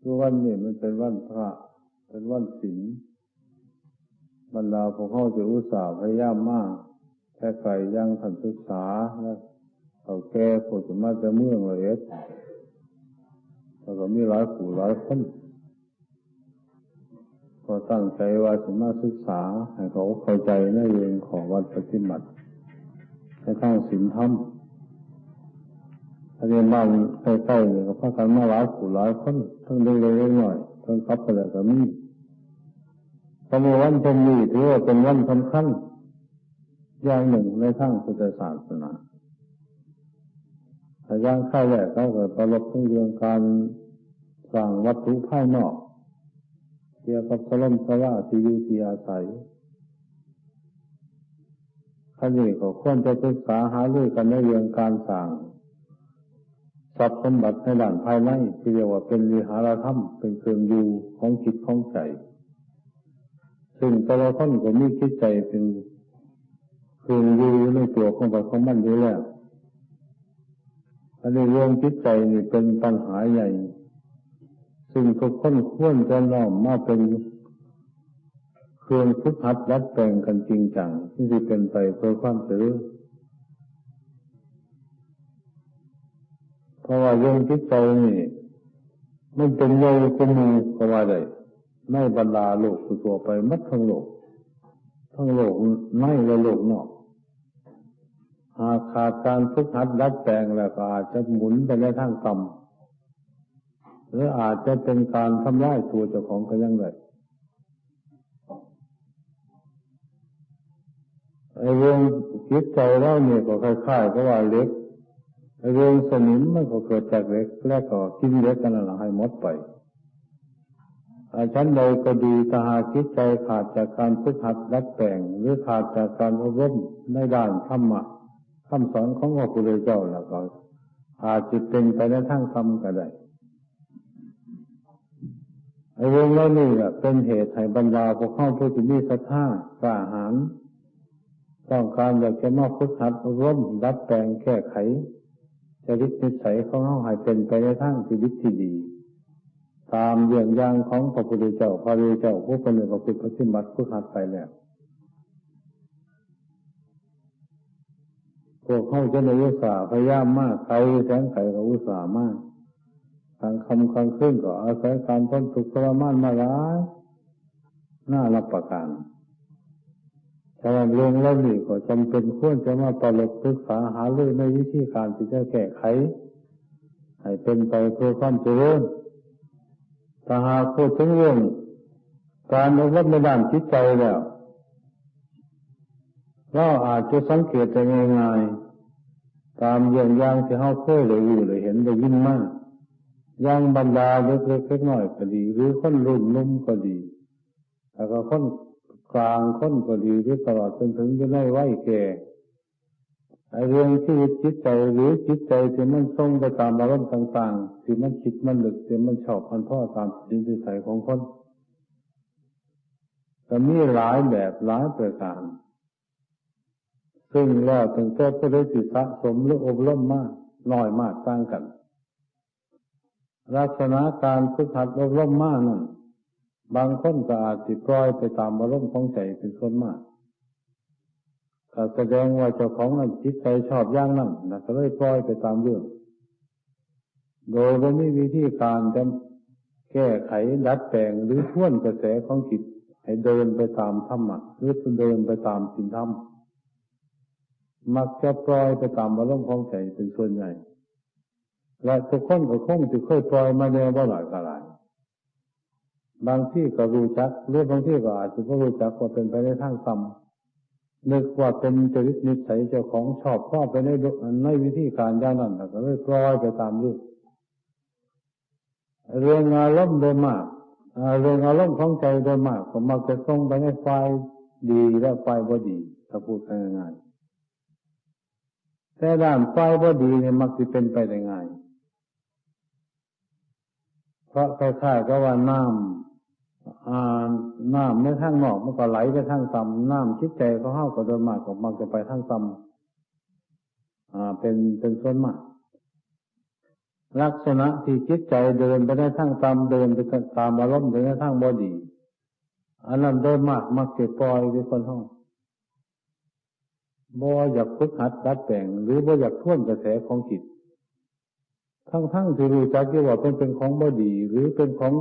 คือวันนี้มันเป็นวันพระ เป็นวันศีลบรรดาพวกเขาจะอุตส่าห์พยายามมากแค่ไก่ยังทันศึกษาแล้วเขาแก่ผลมาจะเมืองลยเอสแล้วก็มีหลายผู้หลายคนก็ตั้งใจว่าจะมาศึกษา ให้เขาเข้าใจในเรื่องของวันปฏิบัติให้ทั้งศีลธรรม เรียนบ้านใกล้ๆเนี่ยก็พากันมาหลายผู้หลายคนทั้งเล็กๆหน่อยทั้งคับไปแล้วก็มีพระมวันเพ็ญนี้ถือว่าเป็นวันสำคัญอย่างหนึ่งในทางพุทธศาสนาแต่ย่างข้าแรกเขาเกิดประลบทั้งเรื่องการสร้างวัตถุภายนอก เกี่ยวกับสลมสลาที่อยู่ที่อาศัยขั้นนี้ก็ควรจะศึกษาหาเรื่องกันในเรื่องการสร้าง ทรัพย์สมบัติในด้านภายในที่เรียกว่าเป็นวิหารธรรม เป็นเครื่องอยู่ของจิตของใจ ซึ่งแต่ละคนก็มีจิตใจเป็นเครื่องอยู่ในตัวของมันของมันอยู่แล้วอันนี้เรื่องจิตใจนี่เป็นปัญหาใหญ่ ซึ่งทุกคนควรจะน้อมมาเป็นเครื่องฝึกหัดรัดแปลงกันจริงจังที่จะเป็นไปเพื่อความสือ เพราะว่าเรื่องจิตใจนี่มันเป็นใหญ่กว่ามูก็ว่าได้ในบรรดาโลกตัวไปมัดทั้งโลก ทั้งโลกในและโลกนอก หากขาดการฝึกหัดดัดแปลงแล้วก็อาจจะหมุนไปในทางต่ำหรืออาจจะเป็นการทำลายตัวเจ้าของก็ยังไงไอ้เรื่องคิดใจเราเนี่ยก็คล้ายๆก็ว่าเล็ก เรื่องสนิมมันก็เกิดจากเล็กแล้วก็กินเล็กกันละให้หมดไปอาชั้นใดก็ดีถ้าหากคิดใจขาดจากการฝึกหัดดัดแปลงหรือขาดจากการอบรมในด้านธรรมะคำสอนของพระพุทธเจ้าแล้วก็อาจจะเป็นไปในทางธรรมก็ได้เรื่องเหล่านี้เป็นเหตุให้บรรดาพวกเข้าผู้ที่มีศรัทธากล้าหาญต้องการอยากจะมาฝึกหัดร่วมดัดแปลงแก้ไข ริตนิสัยของเขาให้เป็นไปในทางชีวิตที่ดี ตามเรื่องอย่างของพระพุทธเจ้าพระพุทธเจ้าผู้เป็นหนึ่งของปฏิบัติฝึกหัดไปแล้วพวกเขาจะในอุตสาหพยายามมากใครแสงไขก็อุตสาห์มากทางคำคำขึ้นก็อาศัยการพ้นทุกข์ทรมานมาหลายน่ารับประกัน แต่ว่าเรื่องเล่านี้ก็จำเป็นควรจะมาประลบปรึกษาหาเรื่องในวิธีการที่จะแก้ไข ให้เป็นไปเพื่อความเจริญถ้าหากพูดถึงเรื่องการอบรมในด้านจิตใจแล้วเราอาจจะสังเกตได้ง่ายๆตามอย่างอย่างที่เขาเคยเลยอยู่เลยเห็นได้ยินมากย่างบรรดาเล็กๆเล็กน้อยก็ดี หรือคนรุ่นนุ่มก็ดี แล้วก็คน กลางคนก็ดีหรือตลอดจนถึงจะได้ไหวแก่เรื่องชีวิตจิตใจหรือจิตใจที่มันทรงไปตามอารมณ์ต่างๆที่มันคิดมันหลึกที่มันชอบมันพ่อตามจิตใจของคนแต่มีหลายแบบหลายประการซึ่งแล้วถึงแค่ผู้ได้สิตสะสมหรืออบรมมากน้อยมากต่างกันลักษณะการฝึกหัดอบรมมากนั้น บางคนก็อาจติดปล่อยไปตามอารมณ์ของใจเป็นส่วนมากก็แสดงว่าเจ้าของนั้นจิตใจชอบย่างนั้นนะก็เลยปล่อยไปตามเรื่อง โดยไม่มีวิธีการจะแก้ไขดัดแปลงหรือท่วนกระแสของจิตให้เดินไปตามธรรมะหรือเดินไปตามสินธรรมมักจะปล่อยไปตามอารมณ์ของใจเป็นส่วนใหญ่ และทุกคนก็คงจะเคยปล่อยมาแล้วว่าหลายกหลาย บางที่ก็รู้จักหรือบางที่ก็อาจจะไม่รู้จักว่าเป็นไปในทางต่ำนึกว่าเป็นจริตนิสัยเจ้าของชอบชอบไปในในวิธีการย่างนั้นก็เลยปล่อยไปตามเรื่เรื่องอารมณ์โดยมากเรื่องอารมณ์ของใจโดยมากก็มักจะส่งไปในฝ่ายดีและฝ่ายบ่ดีถ้าพูดง่ายๆแต่ด้านไฟบ่ดีเนี่ยมักจะเป็นไปได้ง่ายเพราะคล้ายๆก็ว่าน้ำอ่า น้ำในทางนอกมันก็ไหลไปทางต่ำน้ำคิดใจก็เข้าก็โดยมากก็มักจะไปทางต่ำเป็นเป็นส่วนมาก ลักษณะที่จิตใจเดินไปในทางตามเดินไปตามอารมณ์ไปในทางบอดีอันนั้นโดยมากมักเก็บปล่อยในคนห้องบ่อยากฝึกหัดดัดแปลงหรือบ่อยากท่วนกระแสของจิต ทั้งทั้งที่รู้จักกี่ว่าเป็นเป็นของบอดี หรือเป็นของ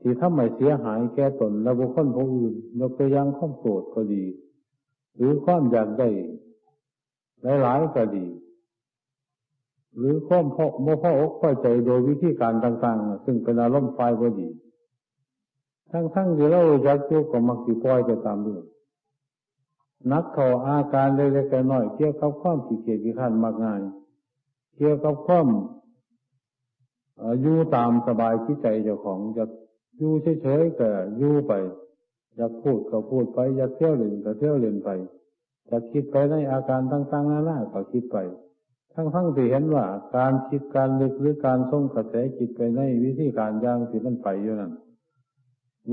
ที่ทำให้เสียหายแก่ตนและบุคคลผู้อื่นยกตัวอย่างข้อมโกรธก็ดี หรือความอยากได้หลายๆก็ดี หรือข้อมพ่อโมพ่ออกพ่อใจโดยวิธีการต่างๆ ซึ่งเป็นอารมณ์ไฟก็ดี ทั้งๆที่เราอยากจุก็มักสิปล่อยไปตามเรื่องนักเขาอาการเล็กๆน้อยเกี่ยวกับความขี้เกียจขี้ขันมากง่ายเกี่ยวกับความอยู่ตามสบายที่ใจเจ้าของจะ อยู่เฉยๆก็อยู่ไป อยากพูดก็พูดไป อยากเที่ยวเล่นก็เที่ยวเล่นไปจะคิดไปในอาการต่างๆนานาก็คิดไป ทั้งๆที่เห็นว่า การคิดการลึกหรือการส่งกระแสจิตไปในวิธีการย่างที่มันไปอยู่นั้น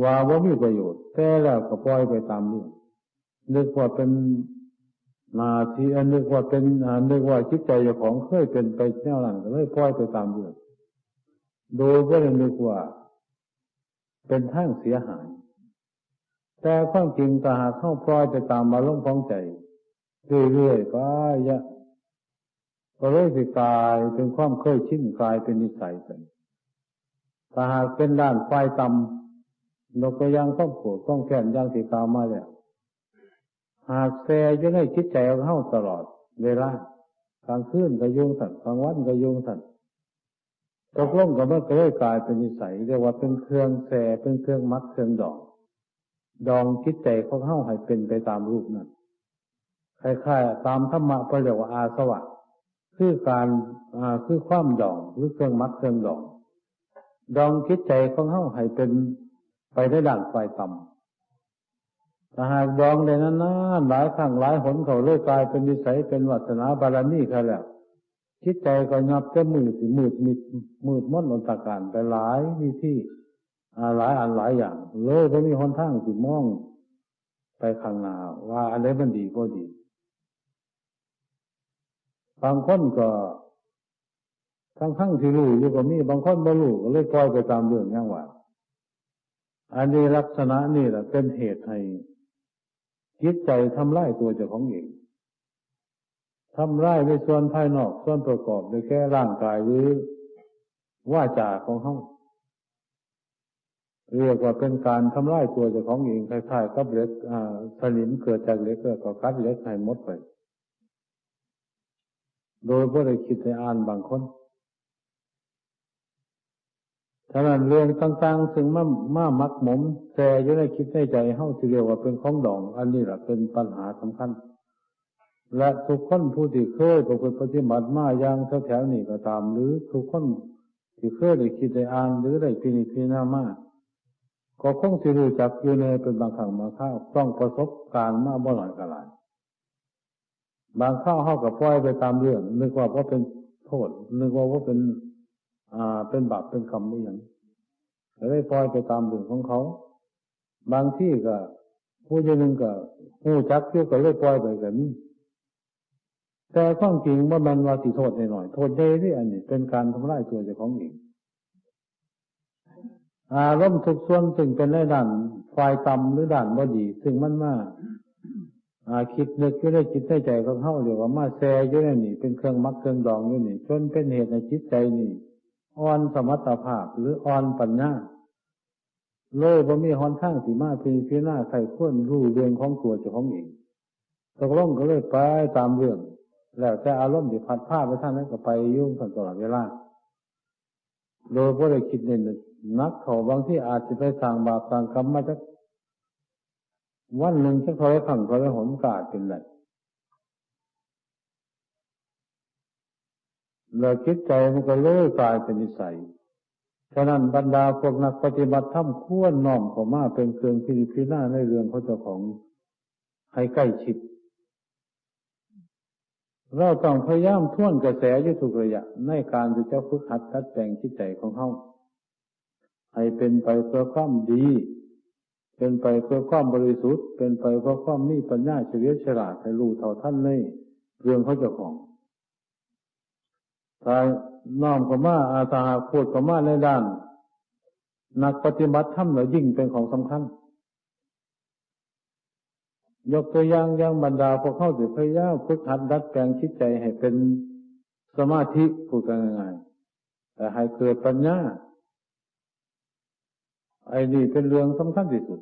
ว่าว่ามีประโยชน์ แต่แล้วก็ปล่อยไปตามเรื่องนึกว่าเป็นนาทีอันนึกว่าเป็นอันนึกว่าจิตใจเจ้าของเคยเป็นไปแนวนั้นก็เลยปล่อยไปตามเรื่องโดยก็เลยนึกว่า เป็นทางเสียหาย แต่ความจริงตาหากเข้าปล่อยไปตามมาล่มของใจเรื่อยๆไปยะก็เลยสิกลายเป็นความเคยชินกลายเป็นนิสัยไปถ้าหากเป็นด้านไฟต่ำนกก็ยังต้องโกรธต้องแค้นยังสีกาวมาแล้วหากแซ่จะได้คิดใจของเข้าตลอด เวลากลางคืนก็ยุ่งสันกลางวันก็ยุ่งสัน ตกลงกับเมื่อก็เลยกลายเป็นนิสัยเรียกว่าเป็นเครื่องแสเป็นเครื่องมัดเครื่องดองดองคิดใจเของเข้าให้เป็นไปตามรูปนั้นคล้ายๆตามธรรมะก็เรียกว่าอาสวะ คือการคือความดองหรือเครื่องมัดเครื่องดอง ดองคิดใจของเข้าให้เป็นไปได้ด่านไฟต่ำถ้าหากดองในนั้นนะหลายครั้งหลายหนเขาเลยกลายเป็นนิสัยเป็นวัฒนาบารมีเขาแล้ว คิดใจก็งับจะมืดมืดมิดมืดมดอนตาการไปหลายวิธีหลายอันหลายอย่างเลยก็มีหนทางสิมอง ไปข้างหน้าว่าอะไรมันดีก็ดีบางคนก็ทั้งทั้งที่รู้อยู่ก็มีบางคนไม่รู้ก็เลยปล่อยไปตามเรื่องอย่างว่าอันนี้ลักษณะนี่แหละเป็นเหตุให้จิตใจทำลายตัวเจ้าของเอง ทำลายในส่วนภายนอก ส่วนประกอบในแค่ร่างกายหรือว่าจาของเขาเรียกว่าเป็นการทำลายตัวเจ้าของเองคล้ายๆกับเล็กสนิมเกิดจากเล็กก็กัดเล็กให้หมดไป โดยพวกเราคิดในอ่านบางคนฉะนั้นเรื่องต่างๆซึ่งมามามักหมมแต่ยังได้คิดในใจเฮาที่เรียกว่าเป็นของดอง อันนี้แหละเป็นปัญหาสำคัญ และทุกคนผู้ที่เคยประพฤติปฏิบัติมาอย่างแถวๆนี้ก็ตาม หรือทุกคนที่เคยได้คิดได้อ่านหรือได้พินิจพิจารณามาก็คงสิรู้จักอยู่ในเป็นบางครั้งบางคราวต้องประสบการณ์มาบ่หน่อยก็หลายบางข้าวเฮากับปล่อยไปตามเรื่อง นึกว่าว่าเป็นโทษ นึกว่าว่าเป็น อ่า เป็นบาปเป็นกรรมไม่อย่างเลยปล่อยไปตามเรื่องของเขา บางที่ก็ผู้ยังนึงก็ผู้จักเที่ยวก็เลยปล่อยไปแบบนี้ แต่ความจริงว่ามันว่าสิโทษหน่อยโทษใหญ่ที่อันนี้เป็นการทำลายตัวเจ้าของเองอารมณ์ทุกส่วนซึ่งเป็นในด้านฝ่ายต่ำหรือด้านบดี ซึ่งมันมากอาคิดนึกก็ได้จิตใจของเขาเรียกว่ามาแซ่อยู่ในนี่ เป็นเครื่องมักเครื่องดองอยู่นี่จนเป็นเหตุในจิตใจนี่อ่อนสมรรถภาพหรืออ่อนปัญญาเลยว่มีหอนข้างสีมาพีพีหน้าใครควรรู้เรื่องของตัวเจ้าของเองตกลงก็เลยไปตามเรื่อง แล้วแต่อารมณ์ที่พัดผ้าไปท่านนั้นก็ไปยุ่งกันตลอดเวลา โดยพวกเราคิดเน้นนักเขาบางที่อาจจะไปสั่งบาปสั่งกรรมมาจากวันหนึ่งจะคอยขังคอยหนกาดเป็นไรแล้วคิดใจมันก็เลื่อยกลายเป็นนิสัย ฉะนั้นบรรดาพวกนักปฏิบัติธรรมควรน้อมเข้ามาเป็นเครื่องพิจารณาในเรื่องเขาเจ้าของให้ใกล้ชิด เราต้องพยายามท่วนกระแสยุทุกระยะ ในการที่จะฝึกหัดทัดแต่งจิตใจของเขาให้เป็นไปเพื่อความดี เป็นไปเพื่อความบริสุทธิ์ เป็นไปเพื่อความมีปัญญาเฉลียวฉลาดให้รู้เท่าท่านในเรื่องเขาเจ้าของถ้าน้อมเข้ามาอาสาพูดเข้ามาในด้าน นักปฏิบัติธรรมเหล่ายิ่งเป็นของสำคัญ ยกตัวอย่างอย่างบรรดาพวกเข้าสิพยายามฝึกหัดดัดแปลงคิดใจให้เป็นสมาธิพูดกันง่ายๆแต่ให้เกิดปัญญาไอ้นี่เป็นเรื่องสำคัญที่สุด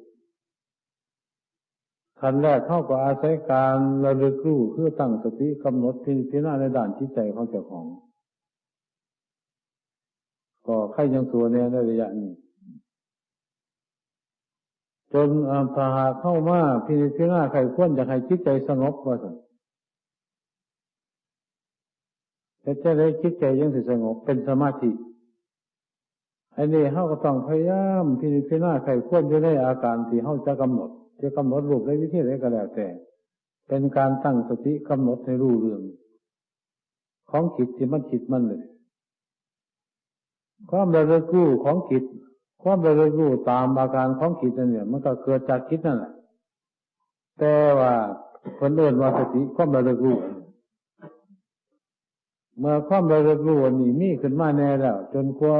ขั้นแรกเข้าก็อาศัยการระลึกรู้คือตั้งสติกำหนดพิจารณาในด่านจิตใจของเจ้าของ ก็ใครยังสัวเนี่ยในระยะนี้ จนอาภาเข้ามาพินิจพิจารณาใครควรจะให้จิตใจสงบว่าสันแต่จะได้คิดใจยังสิสงบเป็นสมาธิอันนี้เขาก็ต้องพยายามพินิจพิจารณาใครควรจะได้อาการที่เขาจะกำหนดจะกำหนดรูปในวิธีใดก็แล้วแต่ เป็นการตั้งสติกำหนดให้รู้เรื่อง ของจิตที่มันจิตมันเลยความระลึกรู้ของจิต ความระลึกรู้ตามอาการของจิตเนี่ย มันก็เกิดจากจิตนั่นแหละแต่ว่าคนเดินว่าสติความระลึกรู้เมื่อความระลึกรู้นี่มีขึ้นมาแน่แล้ว จนกว่า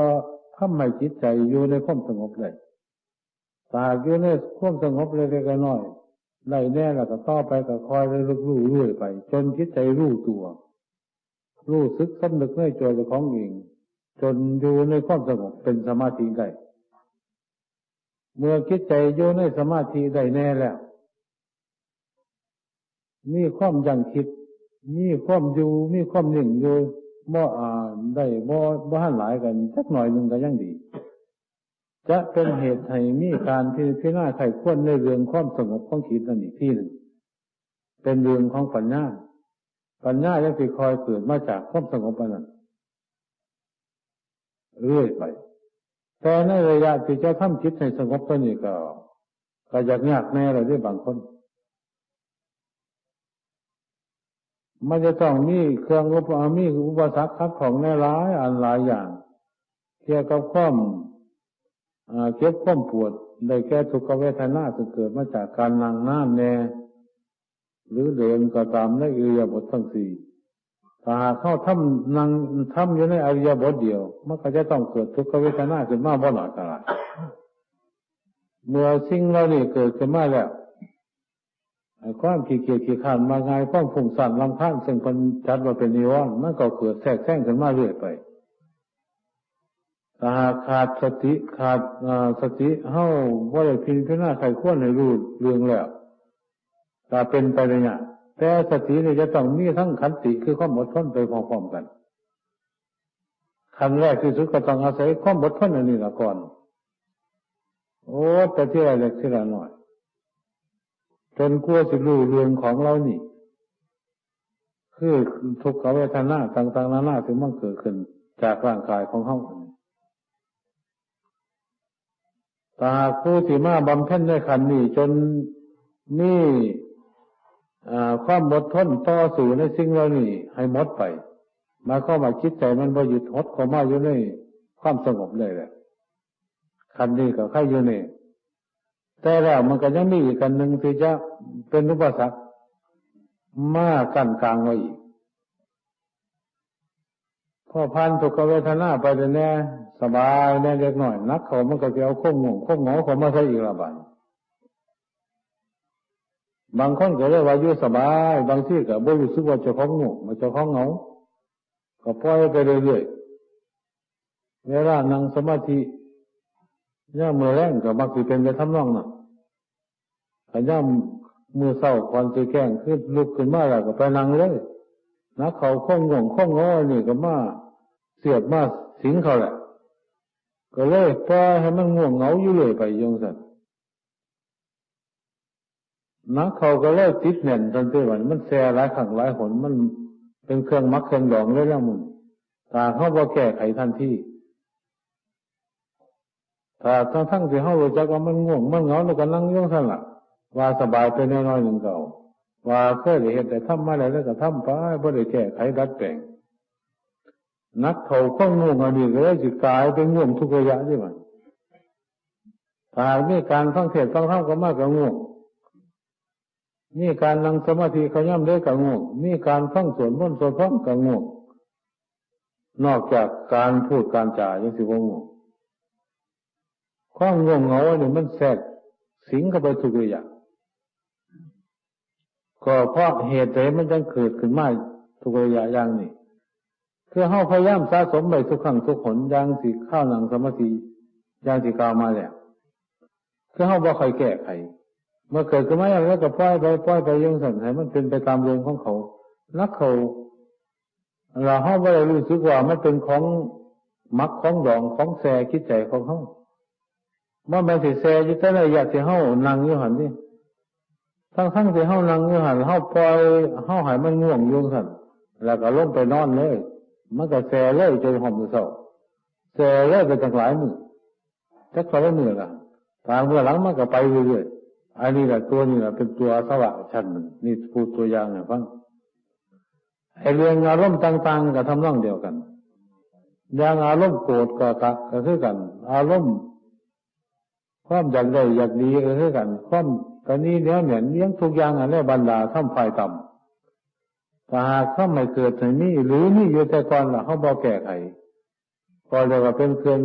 ทำให้จิตใจอยู่ในความสงบเลยตากอยู่ในความสงบเล็กๆน้อยได้แน่แล้วก็ต่อไปก็คอยรู้รู้เรื่อยไป จนคิดใจรู้ตัว รู้สึกสำนึกในใจของเองจนอยู่ในความสงบเป็นสมาธิได้ เมื่อคิดใจอยู่ในสมาธิได้แน่แล้ว มีความยังคิด มีความอยู่ มีความหนึ่งอยู่บ่อ่าได้บ่บ่หันหลายกันสักหน่อยหนึ่งก็ยังดี จะเป็นเหตุให้มีการพิจารณาไข้ควรในเรื่องความสงบของขีดนั่นอีกที่หนึ่งเป็นเรื่องของปัญญาปัญญายังสิคอยเกิดมาจากความสงบนั้นเรื่อยไป แต่ในระยะที่จะทำจิตให้สงบตัวนี้ก็ก็ยากยากแน่เลยที่บางคน มันจะต้องมีเครื่องอุปมีอุปสรรคคับของในหลายอันหลายอย่างเกี่ยวกับความเจ็บข้อมปวดได้แก่ทุกขเวทนาที่เกิดมาจากการนั่งน้ำแน่หรือเดินก็ตามในอิริยาบถทั้งสี่ ถ้าเข้าทำนั่งทำอยู่ในอริยบทเดียว มันก็จะต้องเกิดทุกขเวทนาขึ้นมาบ่หน่อยกันเมื่อสิ่งเรานี่เกิดขึ้นมาแล้วความขี้เกียจขี้ขานมาไงความฝุ่งสั่นลำคาญซึ่งคนจัดว่าเป็นนิวรณ์มันก็เกิดแทรกแซงขึ้นมาเรื่อยไปถ้าขาดสติขาดสติเฮ้าว่าได้พิจารณาใครควรให้รู้เรื่องแล้วถ้าเป็นไปเลยเนี่ย แต่สติเนี่ยจะต้องมีทั้งขันติคือความอดทนไปพร้อมๆกันขั้นแรกที่สุดก็ต้องอาศัยความอดทนอันนี้ละก่อน โอ้แต่ที่ไรเล็กที่ไรหน่อย จนกลัวสิรู้เรื่องของเรานี่ คือทุกขเวทนาต่าง ๆ นานาถึงมันเกิดขึ้น จากร่างกายของเขาตาผู้ที่มาบำเพ็ญในขันนี้จนมี ความหมดทนต่อสู่ในสิ่งเหล่านี้ให้หมดไป มาเข้ามาคิดใจมันบ่หยุดหดเข้ามาอยู่ในความสงบเลยแหละขันนี้กับข้าอยู่นี่แต่แล้วมันก็ยังมีอีกกันหนึ่งที่จะเป็นอุปสรรคมากกันกลางไว้อีกพอพันทุกเวทนาไปแต่แน่สบายแน่เล็กหน่อย นักเขามันก็จะเอาข้มงงข้มงอเขามาใช้อีกละบาน บางคนก็เรียกว่าอยู่สบาย บางที่ก็บ่รู้สึกว่าจะของงงมันจะของเหงา ก็ปล่อยไปเรื่อยๆเวลานั่งสมาธิย่ามือแรงก็มักจะเป็นไปทำนองนั้นขย่ามือเศร้าควันจะแก้งขึ้นลุกขึ้นมาแล้วก็ไปนั่งเลยนักเขาข้องงงข้องงอนี่ก็มาเสียบมาสิงเขาแหละ ก็เลยปล่อยให้มันง่วงเหงาอยู่เลยไปยงสัน นักเขาก็เลยติดแน่นทันทีวันมันแซ่หลายขังหลายหนมันเป็นเครื่องมักเครื่องดองเลยแล้วมึงตาเขาบ่แก้ไขทันทีถ้าทั้งทั้งที่เขารู้จักว่ามันง่วงมันเหงาแล้วก็นั่งยงสันละว่าสบายไปน่นอนหนึ่งเก่า ว่าเคยเห็นแต่ทำมาแล้วก็ทำไปบ่ได้แก้ไขดัดแปลงนักเขาข้องง่วงอันนี้ก็เลยจิตกายเป็นง่วงทุกระยะใช่ไหมถ้ามีการฟังเทศฟังธรรมก็มากกับง่วง มีการนั่งสมาธิขย่ำได้กับง่วงมีการฟังสวดมนต์สวดพร้อมกับง่วงนอกจากการพูดการจ่ายังสิว่าง่ความงงเหงาเนี่ยมันแทรกสิงเข้าไปทุกอย่างก็เพราะเหตุใดมันจึงเกิดขึ้นมาทุกระยะอย่างนี้คือเฮาพยายามสะสมไปทุกครั้งทุกผลอย่างสิข้าวหนังสมาธิอย่างสิกาวมาแล้วคือเฮาบ่ค่อยแก้ไข เมื่อเกิดขึ้นมาอยางนี้ก็ปล่อยไปปล่อยไปยังสั่นให้มันเป็นไปตามเรื่องของเขานักเขาเราเฮาบ่ได้รู้สึกว่ามันเป็นของมักของดองของแซ่คิดใจของเฮาเมื่อมันสิแซ่อยู่แต่ละอยากสิเฮานั่งอยู่หันนี่ทั้งทั้งที่เฮานั่งอยู่หันเฮาปล่อยเฮาหายมันง่วงยุ่งสั่นแล้วก็ลงไปนอนเลยมันก็แซ่เลยจนหอมเศร้าแซ่เลยไปตั้งหลายมือจักเขาได้มือละทางเมื่อหลังมันก็ไปเรื่อยๆ อันนี้แหละตัวนี้แหละเป็นตัวสวะชั้นหนึ่งนี่พูดตัวอย่างเนี่ยฟังไอเรื่องอารมณ์ต่าง ๆกับทำนองเดียวกัน อย่างอารมณ์โกรธก็ก็คือกัน อารมณ์ความอยากได้อยากดีก็คือกัน ความตอนนี้เนี้ยเหมือนเลี้ยงทุกอย่างอะไรบรรดาท่าไฟต่ำถ้าหากถ้าไม่เกิดในนี้หรือนี่อยู่แต่ก่อนล่ะเขาบอกแก้ไขพอเรียกว่าเป็นเครื่อง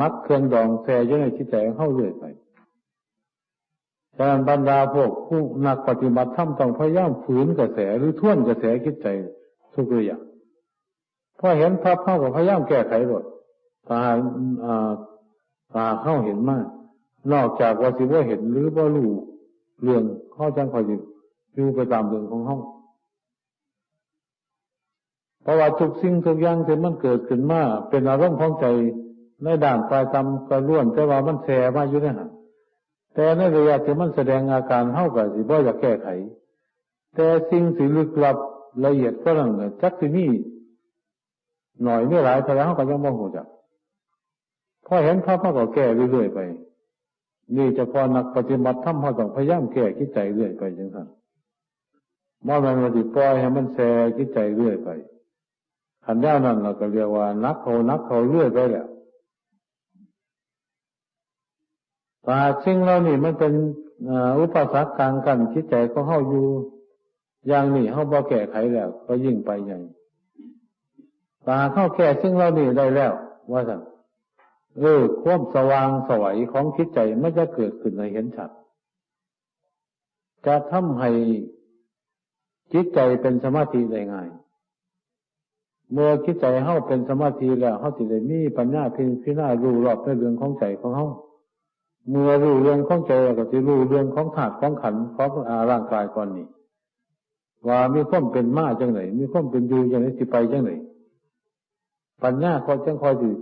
มัดเครื่องดองแซ่ยังไงคิดใจเข้าเรื่อยไป ฉะนั้นบรรดาพวกผู้นักปฏิบัติธรรมต้องพยายามฝืนกระแสหรือท่วนกระแสคิดใจทุกเรื่องพอเห็นภาพเข้ากับพยายามแก้ไขหมดถ้าถ้าเข้าเห็นมาก นอกจากว่าสิว่าเห็นหรือว่ารู้เรื่องข้อจังคอยอยู่ไปตามเรื่องของห้องเพราะว่าทุกสิ่งทุกอย่างที่มันเกิดขึ้นมาเป็นอารมณ์ของใจในด่านปลายตำกระล้วนแต่ว่ามันแสมาอยู่ในหัน แต่ในระยะที่มันแสดงอาการเท่ากับสิบ่อยากแก้ไข แต่สิ่งสิลึกลับละเอียดก็นั่นจักสิมีหน่อยไม่หลายแต่แล้วเขาก็ยังมองหัวจักพอเห็นเขาเขาก็แก้เรื่อยๆไป นี่จะพอนักปฏิบัติธรรมเขาต้องพยายามแก้คิดใจเรื่อยไปจังสันมอมันมาติปล่อยให้มันแสคิดใจเรื่อยไปขันด้านั้นเราก็เรียกว่านักเขานักเขาเรื่อยไปแหละ ต่สิ่งเรานี่มันเป็นอุปสรรคกลางกันคิดใจเขาเข้าอยู่อย่างนี้เข้าบอแก้ไขแล้ว ก็ยิ่งไปใหญ่ตาเข้าแก้สิ่งเรานี่ได้แล้ว ว่าสั่งเออความสว่างสวัยของคิดใจไม่จะเกิดขึ้นในเห็นชัดจะทำให้จิตใจเป็นสมาธิได้ง่าย เมื่อคิดใจเข้าเป็นสมาธิแล้วเขาสิได้มีปัญญาพิพิจารณารู้รอบในเรื่องของใจของเขา เมื่อรู้เรื่องของใจก็จะรู้เรื่องของถาดของขันของอาร่างกายก่อนนี้ว่ามีข้อมเป็นมาจังไหนมีข้อมเป็นอยู่จังไหนสิไปจังไหนปัญญาเขาจังคอยดี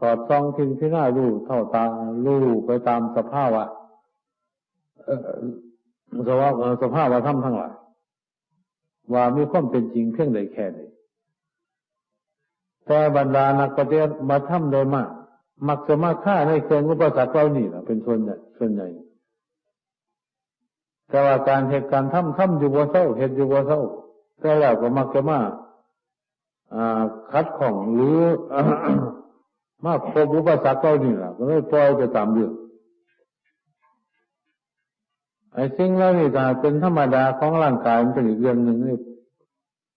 สอดส่องทิ้งที่หน้ารู้เท่าตารู้ไปตามสภาพวะสภาพสภาพว่าทำทั้งหลายว่ามีความเป็นจริงเพียงใดแค่ไหนแต่บรรดานักปฏิบัติธรรมโดยมาก มักจะมาฆ่าในเครื่องอุปสรรคเรานี่แหละเป็นส่วนใหญ่ส่วนใหญ่ แต่ว่าการเหตุการณ์ทำทำอยู่บ่เศร้าเหตุอยู่บ่เศร้าแต่แล้วก็มักจะมาคัดของหรือมาพบอุปสรรคเ่านี่แหละก็เลยปล่อยไปตามเรื่องไอ้สิ่งเหล่านี้จะเป็นธรรมดาของร่างกายมันเป็นอีกเรื่องหนึ่งนี่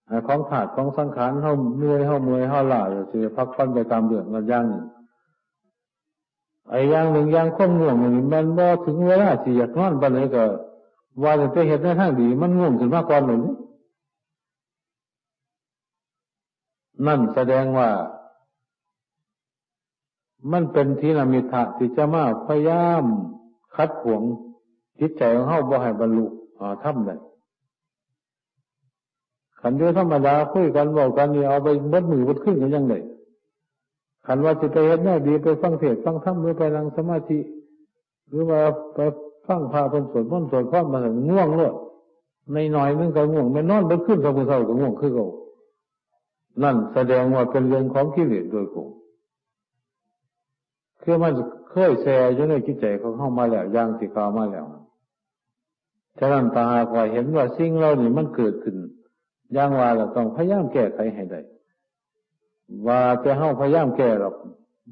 ไอ้ของขาดของสังขารเขาเมื่อยเขาเมื่อยเขาล่าจะพักผ่อนไปตามเรื่องมันย่างหนึ่ง ไอ้ย่างหนึ่งย่างข้มง่วงนี่มันบ่ถึงเวลาสิอยากนอนไปเลยก็ว่าจะเห็นในทางดี มันง่วงขึ้นมาก่อนเลยนั่นแสดงว่า มันเป็นทีนามิทะที่จะมาพยายามคัดขวงจิตใจของเขาบ่ให้บรรลุทำได้ขันเดียวธรรมดาคุยกันบอกกันนี่เอาไปบดมือบดขึ้นกันยังไง ขันว่าจะไปเห็นแน่ดีไปฟังเทศฟังธรรมหรือไปนั่งสมาธิ หรือว่าไปฟังพาเป็นสวดมนสวดข้อมาถึงง่วงเลยในหน่อยนึงก็ง่วงไม่นอนบดขึ้นกับผู้เฒ่าก็ง่วงคือเขานั่นแสดงว่าเป็นเรื่องของกิเลสโดยกงคือมันเคยแซ่อยู่ในจิตใจเของเข้ามาแล้วย่างสิกามาแล้วฉะนั้นตาคอยเห็นว่าสิ่งเรานี่มันเกิดขึ้นย่างว่าเราต้องพยายามแก้ไขให้ได้ ว่าจะเข้าพยายามแก้หรอก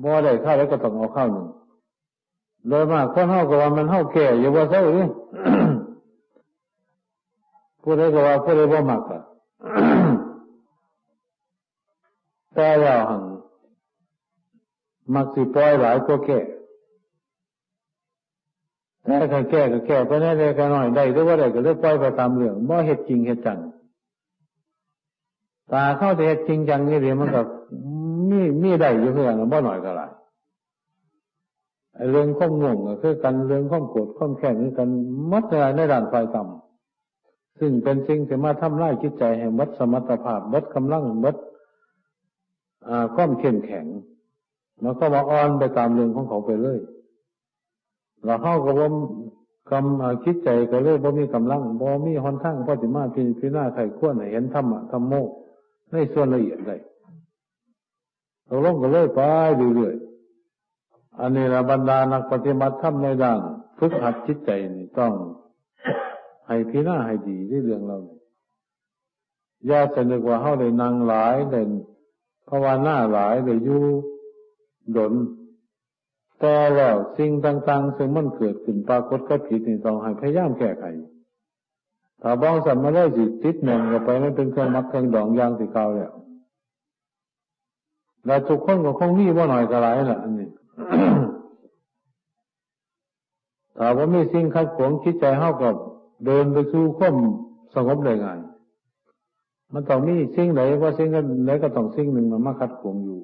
บ่ได้ข้าวแล้วก็ต้องเอาข้าวหนึ่งโดยมากคนเข้าก็ว่ามันเข้าแก่อยู่ว่าเศร้าอีผู้ใดก็ว่าผู้ใดบ่มักอะแต่แล้วหังมักสิปล่อยหลายตัวแก่แต่ก็แก้ก็แก้ไปได้เลยก็น้อยได้หรือว่าได้ก็เลยปล่อยไปตามเรื่องบ่เหตุจริงเหตุจัง ตาเข้าแต่จริงจังนี่เดี๋ยวมันก็มีมีได้อยู่เพื่อนบ่หน่อยก็หลายเรื่องข้อมง่วงก็คือกันเรื่องข้อมโกรธข้อมแค้นนี่กันมัดอะไรในด้านไฟต่ำซึ่งเป็นสิ่งที่มาทำลายจิตใจแห่งวัดสมรรถภาพวัดกำลังวัดความเข้มแข็งมันก็มาอ่อนไปตามเรื่องของเขาไปเลยเราเข้ากับว่ากำคิดใจก็เลยบ่มีกำลังบ่มีหนทางพอสิมาพิพิณาไข่ข้วนเห็นธรรมะธรรมโม ในส่วนละเอียดเลยเราลงก็เลยไปเรื่อยๆ อันนี้ละบรรดานักปฏิบัติธรรมในด้านฝึกหัดจิตใจนี่ต้องให้พิณาให้ดีในเรื่องเราอย่าสนึกว่าเขาได้นางหลายเด่นภาวนาหลายได้อยู่ดน แต่แล้วสิ่งต่างๆ ซึ่งมันเกิดขึ้นปรากฏก็ผิดนี่ต้องให้พยายามแก้ไข ถ้าบ้องสัมมาได้สิติดแน่นกับไปนั่นเป็นเครื่องมักเครื่องดองยางสิเก่าแล้วแล้วทุกคนก็คงมีว่าหน่อยก็หลายละอันนี้ถ้าว่ามีสิ่งขัดขวางคิดใจเท่ากับเดินไปสู่ความสงบได้ง่ายมันต้องมีสิ่งไหนว่าสิ่งไหนก็ต้องสิ่งหนึ่งมันมาขัดขวางอยู่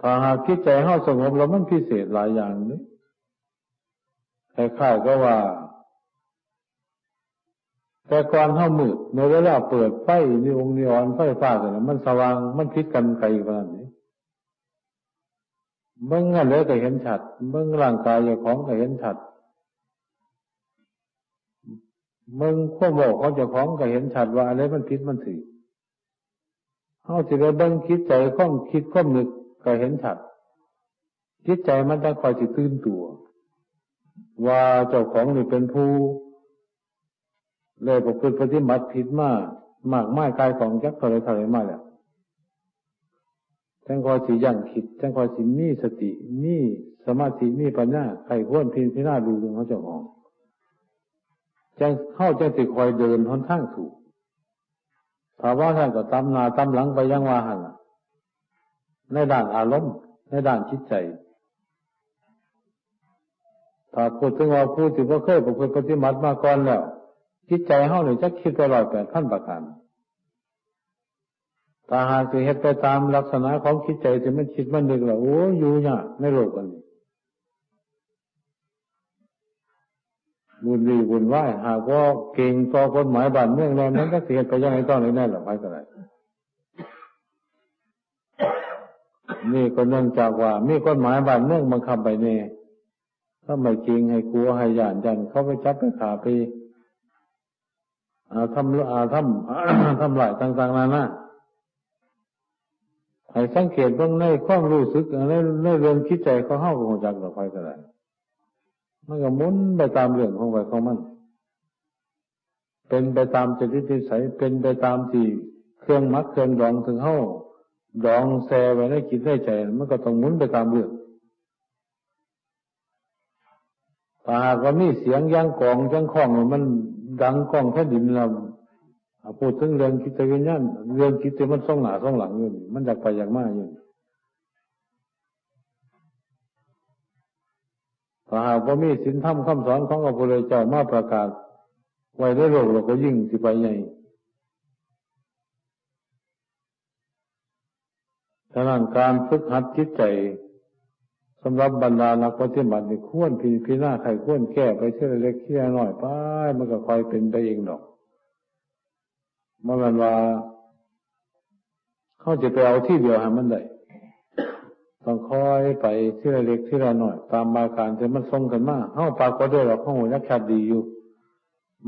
ถ้าหากคิดใจเข้าสงบแล้วมันพิเศษหลายอย่างนี่คล้ายๆก็ว่า แต่ก่อนเข้ามืดในเวลาเปิดไฟนี่องค์นิออนไฟฟ้ากันมันสว่างมันพิดกันไกลขนาดนี้เมื่อเลยก็เห็นชัดเมื่อร่างกายอย่าของก็เห็นชัดเมื่อข้อบอกเขาจะของก็เห็นชัดว่าอะไรมันพิษมันถือเขาจะได้เบิ่งคิดใจข้องคิดข้อมนึกก็เห็นชัดจิตใจมันต้คอยจิตื่นตัว ว่าเจ้าของนี่เป็นผู้ เลยประพฤติปฏิบัติผิดมากมากไม่กายของยักษ์ทะเลทะเลมากแล้วจังคอยสีย่างคิดจังคอยสีมีสติมีสมาธิมีปัญญาใครควรพิจารณาดูเรื่องเขาจ้าของจังเข้าจังสิคอยเดินทนทางถูกถ้าว่าท่านก็ตำนาตำหลังไปยังว่าหันในด้านอารมณ์ ในด้านจิตใจถ้าพูดถึงว่าผู้ที่ว่าเคยประพฤติปฏิบัติมาก่อนแล้ว จิตใจเฮาเนี่ยจะคิดตลอดแปดพันประการถ้าหากจะเห็นไปตามลักษณะของคิดใจจะมันคิดมันนึกแล้วโอ้อยู่ยากในโลกอันนี้บุญดีบุญไหวหากว่าเก่งต่อกฎหมายบ้านเมืองแล้วนั้นก็เสียไปยังไงต้องเลยแน่หรอไม่ก็ได้นี่ก็เนื่องจากว่า มีกฎหมายบ้านเมืองบังคับไปเนี่ยถ้าไม่จริงให้กลัวให้ย่านยันเขาไปจับไปขาไป ทำอาทำทำลายต่างๆนานาให้สังเกตเบื้องในความรู้สึกในในเรื่องคิดใจเขาเข้ากับหัวจักดอไฟก็ได้มันก็มุนไปตามเรื่องของไปของมัน เป็นไปตามจริตนิสัยเป็นไปตามที่เครื่องมัดเครื่องดองถึงเข้าดองแซไว้ในจิตในใจ มันก็ต้องมุนไปตามเรื่องถ้าหากว่ามีเสียงย่างกองย่างคล้องมัน ดังกล้องแค่ดินเราพูดถึงเรื่องคิดวิญญาณเรื่องคิดมันส่องหน้าส่องหลังอยู่มันอยากไปอยากมาอยู่ถ้าหากว่ามีสินธรรมคำสอนของพระพุทธเจ้ามาประกาศ ไว้ในโลกเราก็ยิ่งสิไปใหญ่ฉะนั้นการฝึกหัดจิตใจ สำหรับบรรดานักปฏิบัตินี่ควรพิพิจารณาใครควรแก้ไปเชื่อเล็กเชื่อน้อยไปมันก็คอยเป็นไปเองดอกมื่อมันว่า เขาจะไปเอาที่เดียวให้มันได้ต้องคอยไปที่ละเล็กที่ละน้อย ตามมาการจะมันทรงกันมาเข้าปากก็ได้หรอกข้อมูลยักษ์ชัดดีอยู่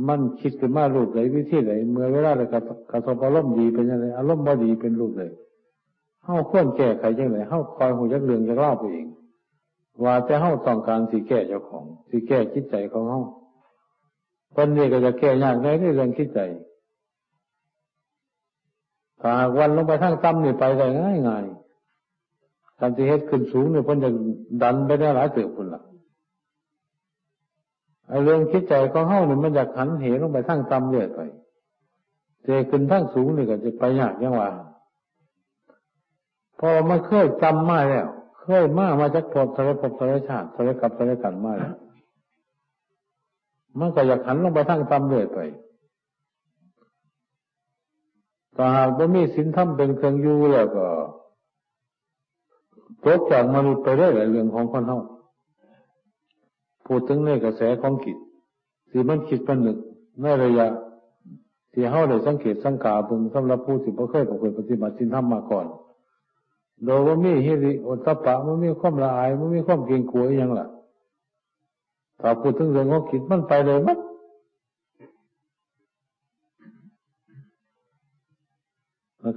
มันคิดขึ้นมาลูกไหนวิธีไหนเมื่อเวลาเรากระทบอารมณ์ดีเป็นยังไงอารมณ์บ่ดีเป็นลูกเลยเข้าควรแก้ไขยังไงเข้าคอยหูยักเรื่องจะเล่าไปเอง ว่าจะเข้าต้องการสีแก้เจ้าของสีแก้คิดใจของเข้าคนนี้ก็จะแก้ยากในเรื่องคิดใจถ้าวันลงไปทั้งต่ำนี่ไปได้ง่ายง่ายการที่เฮ็ดขึ้นสูงเนี่ยคนจะดันไปได้หลายเติบคนละไอ้เรื่องคิดใจของเฮาเนี่ยมันอยากหันเหลงไปทั้งต่ำเรื่อยไปเจขึ้นทั้งสูงนี่ก็จะไปยากยังว่าพอมันเคยจำมาแล้ว เคยมามาจากพบทะเลพบทะเลชาติทะเลกับทะเลกันมาแล้วมันก็อยากหันลงไปทั้งจำเรื่อยไปถ้าหากว่ามีสินธรรมเป็นเครื่องอยู่แล้วก็ตกจากมนุษย์ไปได้หลายเรื่องของคนเฮาพูดถึงในกระแสของกิจที่มันคิดมันนึกในระยะ ที่เฮาได้สังเกตสังกาบิ่งสำหรับผู้ที่บ่เคยประพฤติปฏิบัติสินธรรมมาก่อน โดยว่ามีเฮริโอตปะมันมีความละอายมันมีความเกรงกลัวอหยังล่ะถ้าพูดถึงเรื่องของกิจมันไปเลยมัด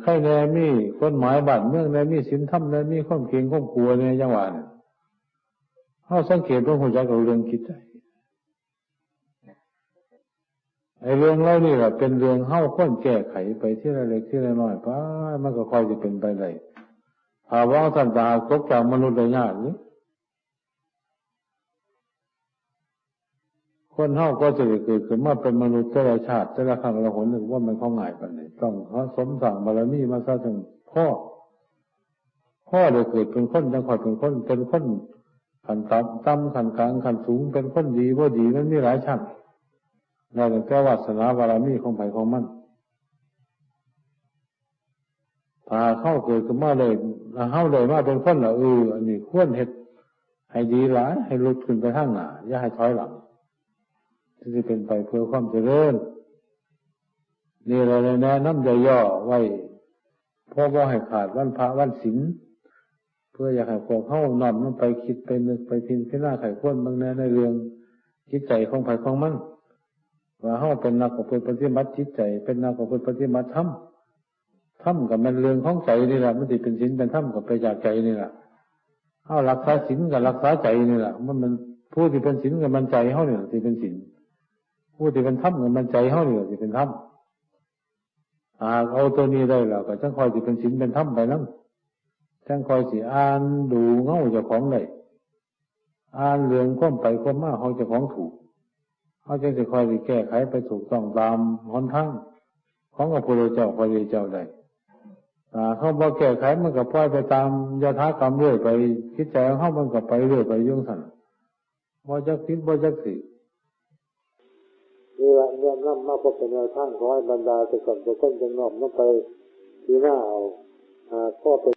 ใครแน่มีกฎหมายบ้านเมืองแน่มีศีลธรรมแน่มีความเกรงความกลัวเนี่ยจังหวะเนี่ยเฮาสังเกตว่าหัวใจกับเรื่องคิดใจไอ้เรื่องเล่านี่แหละเป็นเรื่องเฮ้าค้นแก้ไขไปที่ละเล็กที่ละน้อยไปมันก็คอยจะเป็นไปได้ ภาวะสันตาตกจากมนุษย์ได้ยากนี่คนเฮ้าก็จะเกิดขึ้นมาเป็นมนุษย์แต่ละชาติแต่ละครั้งละหนหนึ่งว่ามันเข้าง่ายปานนี้ต้องเขาสมสั่งบารมีมาซะถึงพ่อ พ่อเลยเกิดเป็นคนจังคอยเป็นคนเป็นคนขันต่ำต่ำขันกลางขันสูงเป็นคนดีว่าดีมันมีหลายชั้นแล้วแต่วาสนาบารมีของไผ่ของมันพาเข้าเกิดขึ้นมาเลย เข้าเลยมาเป็นคนละเอออันนี้ควรเห็ดให้ดีหลาย ให้ลุดขึ้นไปข้างหน้าอย่าให้ถอยหลังที่จะเป็นไปเพื่อความเจริญนี่เราเลยแนะนำย่อไว้เพราะว่าให้ขาดวันพระวันศีลเพื่ออยากให้พวกเข้านำมันไปคิดไปนึกไปพินพิจารณาไขข้นบางแน่ในเรื่องจิตใจของไผ่ของมันว่าเฮาเป็นนักประพฤติปฏิบัติจิตใจ เป็นนักประพฤติปฏิบัติธรรม ธรรมกับมันเรื่องของใจนี่แหละมันติเป็นศีลเป็นธรรมกับไปจากใจนี่แหละเฮารักษาศีลกับรักษาใจนี่แหละมันมันผู้ที่เป็นศีลกับมันใจเฮาเนี่ยที่เป็นศีลผู้ที่เป็นธรรมกับมันใจเฮาเนี่ยที่เป็นธรรมหากเอาตัวนี้ได้แล้วก็จังคอยที่เป็นศีลเป็นธรรมไปนั่งจังคอยสิอ่านดูเงาเจ้าของได้อ่านเรื่องข้มไปข้มมาเขาเจ้าของถูกเขาจึงจะคอยไปแก้ไขไปถูกต้องตามหนทางของพระพุทธเจ้าพระเจ้าใด เขาบอกแก้ไขมันก็ปล่อยไปตามยถากรรมเรื่อยไปคิดใจของเขามันก็ไปเรื่อยไปยุ่งสันบ่จักคิดบ่จักสินี่แหละเนี่ยนำมาพบเป็นแนวทางขอให้บรรดาสุขสันต์ทุกคนจงน้อมนำไปที่หน้าเอาอ่าข้อเป็น